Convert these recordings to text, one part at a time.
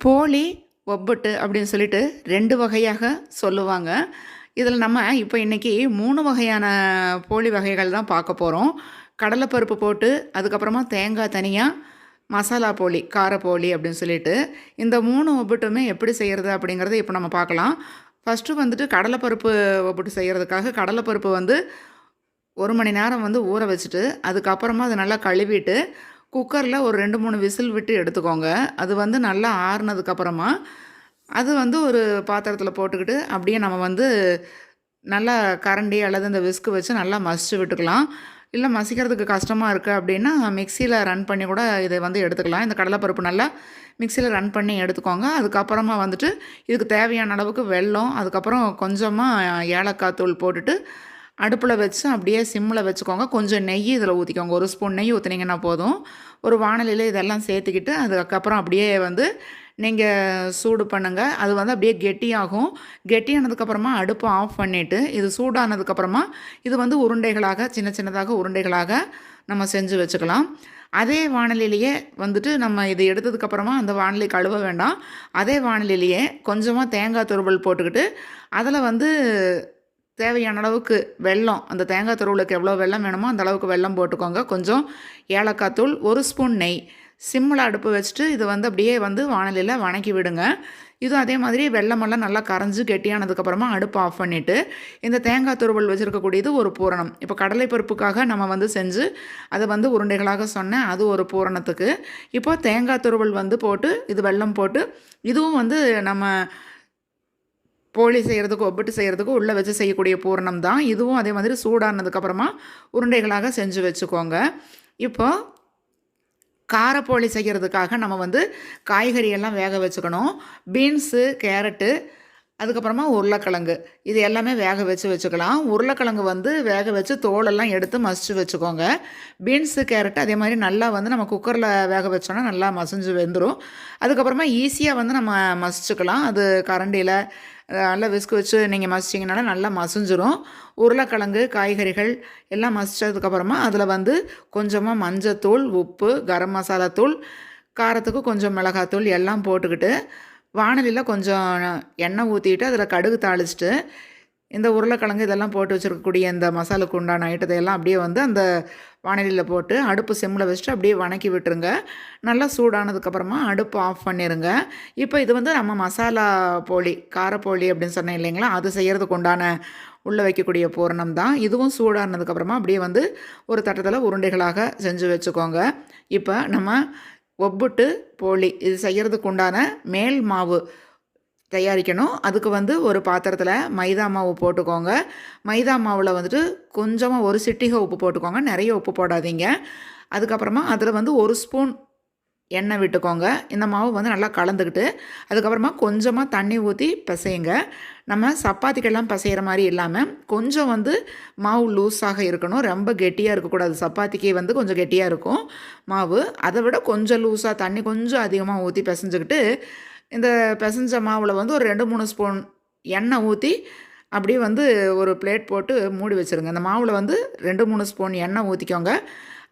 போலி ஒப்பட்டு அப்படின்னு சொல்லிட்டு ரெண்டு வகையாக சொல்லுவாங்க. இதில் நம்ம இப்போ இன்றைக்கி மூணு வகையான போலி வகைகள் தான் பார்க்க போகிறோம் கடலைப்பருப்பு போட்டு அதுக்கப்புறமா தேங்காய் தனியாக மசாலா போளி காரப்போளி அப்படின்னு சொல்லிட்டு இந்த மூணு ஒப்பட்டுமே எப்படி செய்கிறது அப்படிங்கிறத இப்போ நம்ம பார்க்கலாம். ஃபஸ்ட்டு வந்துட்டு கடலைப்பருப்பு ஒப்பட்டு செய்கிறதுக்காக கடலைப்பருப்பு வந்து ஒரு மணி நேரம் வந்து ஊற வச்சுட்டு அதுக்கப்புறமா அதை நல்லா கழுவிட்டு குக்கரில் ஒரு ரெண்டு மூணு விசில் விட்டு எடுத்துக்கோங்க. அது வந்து நல்லா ஆறுனதுக்கப்புறமா அது வந்து ஒரு பாத்திரத்தில் போட்டுக்கிட்டு அப்படியே நம்ம வந்து நல்லா கரண்டி அல்லது இந்த விஸ்கு வச்சு நல்லா மசிச்சு விட்டுக்கலாம். இல்லை மசிக்கிறதுக்கு கஷ்டமாக இருக்குது அப்படின்னா மிக்சியில் ரன் பண்ணி கூட இதை வந்து எடுத்துக்கலாம். இந்த கடலைப்பருப்பு நல்லா மிக்சியில் ரன் பண்ணி எடுத்துக்கோங்க. அதுக்கப்புறமா வந்துட்டு இதுக்கு தேவையான அளவுக்கு வெல்லம் அதுக்கப்புறம் கொஞ்சமாக ஏலக்காய் தூள் போட்டுட்டு அடுப்பில் வச்சு அப்படியே சிம்மில் வச்சுக்கோங்க. கொஞ்சம் நெய் இதில் ஊற்றிக்கோங்க ஒரு ஸ்பூன் நெய் ஊற்றுனீங்கன்னா போதும். ஒரு வானலியில் இதெல்லாம் சேர்த்துக்கிட்டு அதுக்கப்புறம் அப்படியே வந்து நீங்கள் சூடு பண்ணுங்கள் அது வந்து அப்படியே கெட்டியாகும். கெட்டியானதுக்கப்புறமா அடுப்பை ஆஃப் பண்ணிவிட்டு இது சூடானதுக்கப்புறமா இது வந்து உருண்டைகளாக சின்ன சின்னதாக உருண்டைகளாக நம்ம செஞ்சு வச்சுக்கலாம். அதே வானிலையிலேயே வந்துட்டு நம்ம இது எடுத்ததுக்கப்புறமா அந்த வானிலை கழுவ வேண்டாம். அதே வானிலையிலேயே கொஞ்சமாக தேங்காய் துருவல் போட்டுக்கிட்டு அதில் வந்து தேவையான அளவுக்கு வெல்லம் அந்த தேங்காய் துருவலுக்கு எவ்வளோ வெல்லம் வேணுமோ அந்த அளவுக்கு வெல்லம் போட்டுக்கோங்க. கொஞ்சம் ஏலக்காய் தூள் ஒரு ஸ்பூன் நெய். சிம்மில் அடுப்பு வச்சுட்டு இது வந்து அப்படியே வந்து வானலியில் வணக்கி விடுங்க. இதுவும் அதே மாதிரி வெள்ளமெல்லாம் நல்லா கரைஞ்சி கெட்டியானதுக்கப்புறமா அடுப்பு ஆஃப் பண்ணிவிட்டு இந்த தேங்காய் துருவல் வச்சுருக்கக்கூடியது ஒரு பூரணம். இப்போ கடலை பருப்புக்காக நம்ம வந்து செஞ்சு அதை வந்து உருண்டைகளாக சொன்னேன் அது ஒரு பூரணத்துக்கு. இப்போ தேங்காய் துருவல் வந்து போட்டு இது வெல்லம் போட்டு இதுவும் வந்து நம்ம போலி செய்கிறதுக்கு ஒப்பிட்டு செய்கிறதுக்கு உள்ளே வச்சு செய்யக்கூடிய பூரணம் தான். இதுவும் அதே மாதிரி சூடானதுக்கப்புறமா உருண்டைகளாக செஞ்சு வச்சுக்கோங்க. இப்போ காரப்போலி செய்கிறதுக்காக நம்ம வந்து காய்கறியெல்லாம் வேக வச்சுக்கணும். பீன்ஸு கேரட்டு அதுக்கப்புறமா உருளைக்கிழங்கு. இது எல்லாமே வேக வச்சு வச்சுக்கலாம். உருளைக்கிழங்கு வந்து வேக வச்சு தோலெல்லாம் எடுத்து மசிச்சு வச்சுக்கோங்க. பீன்ஸு கேரட்டு அதே மாதிரி நல்லா வந்து நம்ம குக்கரில் வேக வச்சோன்னா நல்லா மசிஞ்சு வெந்துடும் அதுக்கப்புறமா ஈஸியாக வந்து நம்ம மசிச்சுக்கலாம். அது கரண்டியில் நல்லா விஸ்கு வச்சு நீங்கள் மசிச்சிங்கனால நல்லா மசிஞ்சிரும். உருளைக்கிழங்கு காய்கறிகள் எல்லாம் மசித்ததுக்கப்புறமா அதில் வந்து கொஞ்சமாக மஞ்சத்தூள் உப்பு கரம் மசாலா தூள் காரத்துக்கு கொஞ்சம் மிளகாத்தூள் எல்லாம் போட்டுக்கிட்டு வானலியில் கொஞ்சம் எண்ணெய் ஊற்றிட்டு அதில் கடுகு தாளிச்சிட்டு இந்த உருளைக்கிழங்கு இதெல்லாம் போட்டு வச்சுருக்கக்கூடிய இந்த மசாலுக்கு உண்டான ஐட்டத்தை எல்லாம் அப்படியே வந்து அந்த வானலியில் போட்டு அடுப்பு செம்மில் வச்சுட்டு அப்படியே வணக்கி விட்டுருங்க. நல்லா சூடானதுக்கப்புறமா அடுப்பு ஆஃப் பண்ணிடுங்க இப்போ இது வந்து நம்ம மசாலா போலி காரப்போலி அப்படின்னு சொன்னேன் இல்லைங்களா? அது செய்கிறதுக்கு உண்டான உள்ளே வைக்கக்கூடிய பூரணம் தான். இதுவும் சூடானதுக்கப்புறமா அப்படியே வந்து ஒரு தட்டத்தில் உருண்டைகளாக செஞ்சு வச்சுக்கோங்க. இப்போ நம்ம ஒப்புட்டு போலி இது செய்கிறதுக்கு உண்டான மேல் மாவு தயாரிக்கணும். அதுக்கு வந்து ஒரு பாத்திரத்தில் மைதா மாவு போட்டுக்கோங்க. மைதா மாவில் வந்துட்டு கொஞ்சமாக ஒரு சிட்டிகை உப்பு போட்டுக்கோங்க. நிறைய உப்பு போடாதீங்க. அதுக்கப்புறமா அதில் வந்து ஒரு ஸ்பூன் எண்ணெய் விட்டுக்கோங்க. இந்த மாவு வந்து நல்லா கலந்துக்கிட்டு அதுக்கப்புறமா கொஞ்சமாக தண்ணி ஊற்றி பிசையுங்க. நம்ம சப்பாத்திக்கெல்லாம் பிசைகிற மாதிரி இல்லாமல் கொஞ்சம் வந்து மாவு லூஸாக இருக்கணும். ரொம்ப கெட்டியாக இருக்கக்கூடாது. சப்பாத்திக்கு வந்து கொஞ்சம் கெட்டியாக இருக்கும் மாவு. அதை விட கொஞ்சம் லூஸாக தண்ணி கொஞ்சம் அதிகமாக ஊற்றி பிசைஞ்சுக்கிட்டு இந்த பிசைஞ்ச மாவில் வந்து ஒரு ரெண்டு மூணு ஸ்பூன் எண்ணெய் ஊற்றி அப்படியே வந்து ஒரு பிளேட் போட்டு மூடி வச்சுருங்க. அந்த மாவில் வந்து ரெண்டு மூணு ஸ்பூன் எண்ணெய் ஊற்றிக்கோங்க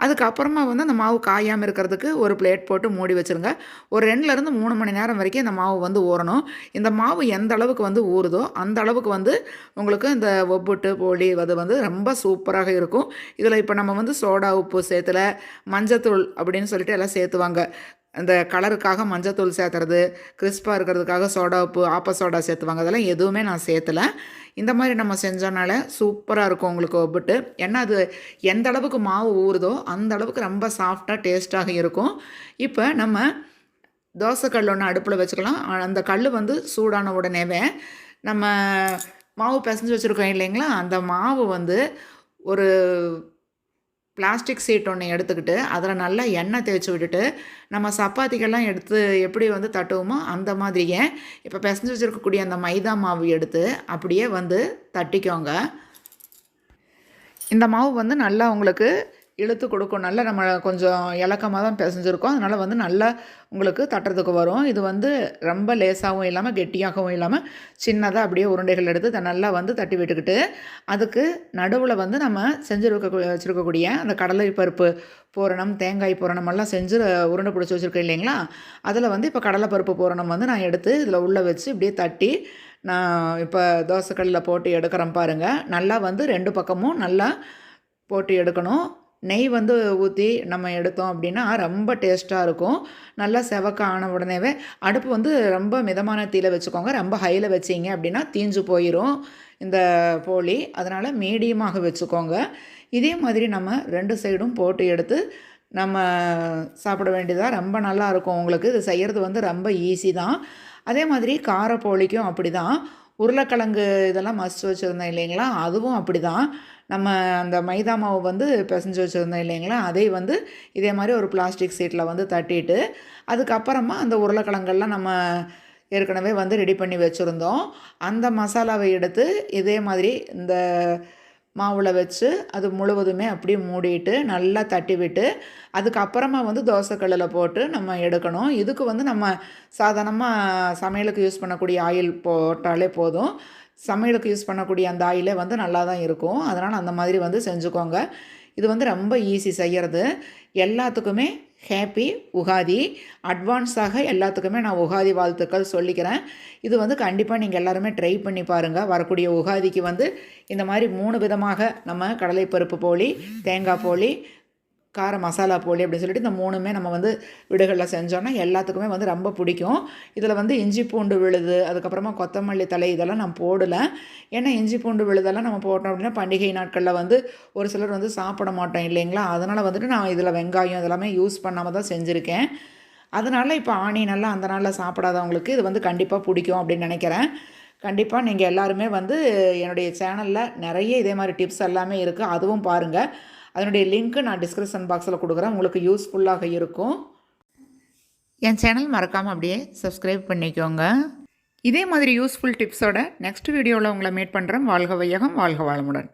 அதுக்கப்புறமா வந்து அந்த மாவு காயாமல் இருக்கிறதுக்கு ஒரு பிளேட் போட்டு மூடி வச்சுருங்க. ஒரு ரெண்டுலேருந்து மூணு மணி நேரம் வரைக்கும் இந்த மாவு வந்து ஊறணும். இந்த மாவு எந்த அளவுக்கு வந்து ஊறுதோ அந்த அளவுக்கு வந்து உங்களுக்கு இந்த ஒப்புட்டு போலி அது வந்து ரொம்ப சூப்பராக இருக்கும். இதில் இப்போ நம்ம வந்து சோடா உப்பு சேர்த்துல மஞ்சத்தூள் அப்படின்னு சொல்லிட்டு எல்லாம் சேர்த்துவாங்க. அந்த கலருக்காக மஞ்சத்தூள் சேர்த்துறது கிறிஸ்பாக இருக்கிறதுக்காக சோடா உப்பு ஆப்ப சோடா சேர்த்துவாங்க. அதெல்லாம் எதுவுமே நான் சேர்த்தலை. இந்த மாதிரி நம்ம செஞ்சோனால சூப்பராக இருக்கும் உங்களுக்கு ஒப்பிட்டு. ஏன்னா அது எந்த அளவுக்கு மாவு ஊறுதோ அந்த அளவுக்கு ரொம்ப சாஃப்டாக டேஸ்ட்டாக இருக்கும். இப்போ நம்ம தோசைக்கல் ஒன்று அடுப்பில் வச்சுக்கலாம். அந்த கல் வந்து சூடான உடனேவே நம்ம மாவு பிசைஞ்சு வச்சுருக்கோம் இல்லைங்களா? அந்த மாவு வந்து ஒரு பிளாஸ்டிக் சீட் ஒன்று எடுத்துக்கிட்டு அதில் நல்லா எண்ணெய் தேய்ச்சி விட்டுட்டு நம்ம சப்பாத்திக்கெல்லாம் எடுத்து எப்படி வந்து தட்டுவோமோ அந்த மாதிரியே இப்போ பிசைஞ்சு வச்சுருக்கக்கூடிய அந்த மைதா மாவு எடுத்து அப்படியே வந்து தட்டிக்கோங்க. இந்த மாவு வந்து நல்லா உங்களுக்கு இழுத்து கொடுக்கும். நல்லா நம்ம கொஞ்சம் இலக்கமாக தான் பிசைஞ்சிருக்கோம். அதனால் வந்து நல்லா உங்களுக்கு தட்டுறதுக்கு வரும். இது வந்து ரொம்ப லேசாகவும் இல்லாமல் கெட்டியாகவும் இல்லாமல் சின்னதாக அப்படியே உருண்டைகள் எடுத்து த- நல்லா வந்து தட்டி விட்டுக்கிட்டு அதுக்கு நடுவில் வந்து நம்ம செஞ்சுருக்க வச்சுருக்கக்கூடிய அந்த கடலை பருப்பு பூரணம் தேங்காய் பூரணம் எல்லாம் செஞ்சு உருண்டை பிடிச்சி வச்சுருக்கேன் இல்லைங்களா? அதில் வந்து இப்போ கடலைப்பருப்பு பூரணம் வந்து நான் எடுத்து இதில் உள்ளே வச்சு இப்படியே தட்டி நான் இப்போ தோசைக்கல்லில் போட்டு எடுக்கிறேன் பாருங்கள் நல்லா வந்து ரெண்டு பக்கமும் நல்லா போட்டு எடுக்கணும். நெய் வந்து ஊற்றி நம்ம எடுத்தோம் அப்படின்னா ரொம்ப டேஸ்ட்டாக இருக்கும். நல்லா செவக்க ஆன உடனேவே அடுப்பு வந்து ரொம்ப மிதமான தீயில் வச்சுக்கோங்க. ரொம்ப ஹையில் வச்சிங்க அப்படின்னா தீஞ்சு போயிடும் இந்த போலி. அதனால் மீடியமாக வச்சுக்கோங்க. இதே மாதிரி நம்ம ரெண்டு சைடும் போட்டு எடுத்து நம்ம சாப்பிட வேண்டியதாக ரொம்ப நல்லா இருக்கும் உங்களுக்கு. இது செய்கிறது வந்து ரொம்ப ஈஸி தான். அதே மாதிரி காரப்போலிக்கும் அப்படி தான் உருளைக்கிழங்கு இதெல்லாம் மசிச்சு வச்சுருந்தேன் இல்லைங்களா? அதுவும் அப்படி தான் நம்ம அந்த மைதா மாவு வந்து பிசைஞ்சு வச்சுருந்தோம் இல்லைங்களா? அதை வந்து இதே மாதிரி ஒரு பிளாஸ்டிக் சீட்டில் வந்து தட்டிட்டு அதுக்கப்புறமா அந்த உருளைக்கிழங்கெல்லாம் நம்ம ஏற்கனவே வந்து ரெடி பண்ணி வச்சுருந்தோம். அந்த மசாலாவை எடுத்து இதே மாதிரி இந்த மாவில் வச்சு அது முழுவதுமே அப்படியே மூடிட்டு நல்லா தட்டி விட்டு அதுக்கப்புறமா வந்து தோசைக்கல்லில் போட்டு நம்ம எடுக்கணும். இதுக்கு வந்து நம்ம சாதாரணமாக சமையலுக்கு யூஸ் பண்ணக்கூடிய ஆயில் போட்டாலே போதும். சமையலுக்கு யூஸ் பண்ணக்கூடிய அந்த ஆயிலே வந்து நல்லா தான் இருக்கும். அதனால் அந்த மாதிரி வந்து செஞ்சுக்கோங்க. இது வந்து ரொம்ப ஈஸி செய்கிறது எல்லாத்துக்குமே ஹேப்பி உகாதி அட்வான்ஸாக எல்லாத்துக்குமே நான் உகாதி வாழ்த்துக்கள் சொல்லிக்கிறேன். இது வந்து கண்டிப்பாக நீங்கள் எல்லாருமே ட்ரை பண்ணி பாருங்கள் வரக்கூடிய உகாதிக்கு வந்து இந்த மாதிரி மூணு விதமாக நம்ம கடலைப்பருப்பு போலி தேங்காய் போலி கார மசாலா போலி அப்படின்னு சொல்லிட்டு இந்த மூணுமே நம்ம வந்து வீடுகளில் செஞ்சோன்னா எல்லாத்துக்குமே வந்து ரொம்ப பிடிக்கும். இதில் வந்து இஞ்சி பூண்டு விழுது அதுக்கப்புறமா கொத்தமல்லி தலை இதெல்லாம் நான் போடலை. ஏன்னா இஞ்சி பூண்டு விழுதெல்லாம் நம்ம போட்டோம் அப்படின்னா பண்டிகை நாட்களில் வந்து ஒரு சிலர் வந்து சாப்பிட மாட்டோம் இல்லைங்களா? அதனால் வந்துட்டு நான் இதில் வெங்காயம் இதெல்லாமே யூஸ் பண்ணாமல் தான் செஞ்சுருக்கேன். அதனால் இப்போ ஆனியனெல்லாம் அந்த நாளில் சாப்பிடாதவங்களுக்கு இது வந்து கண்டிப்பாக பிடிக்கும் அப்படின்னு நினைக்கிறேன். கண்டிப்பாக நீங்கள் எல்லாருமே வந்து என்னுடைய சேனலில் நிறைய இதே மாதிரி டிப்ஸ் எல்லாமே இருக்குது அதுவும் பாருங்கள் அதனுடைய லிங்க்கு நான் டிஸ்கிரிப்ஷன் பாக்ஸில் கொடுக்குறேன். உங்களுக்கு யூஸ்ஃபுல்லாக இருக்கும். என் சேனல் மறக்காமல் அப்படியே சப்ஸ்கிரைப் பண்ணிக்கோங்க. இதே மாதிரி யூஸ்ஃபுல் டிப்ஸோட நெக்ஸ்ட் வீடியோவில் உங்களை மீட் பண்ணுறேன் வாழ்க வையகம் வாழ்க வாழமுடன்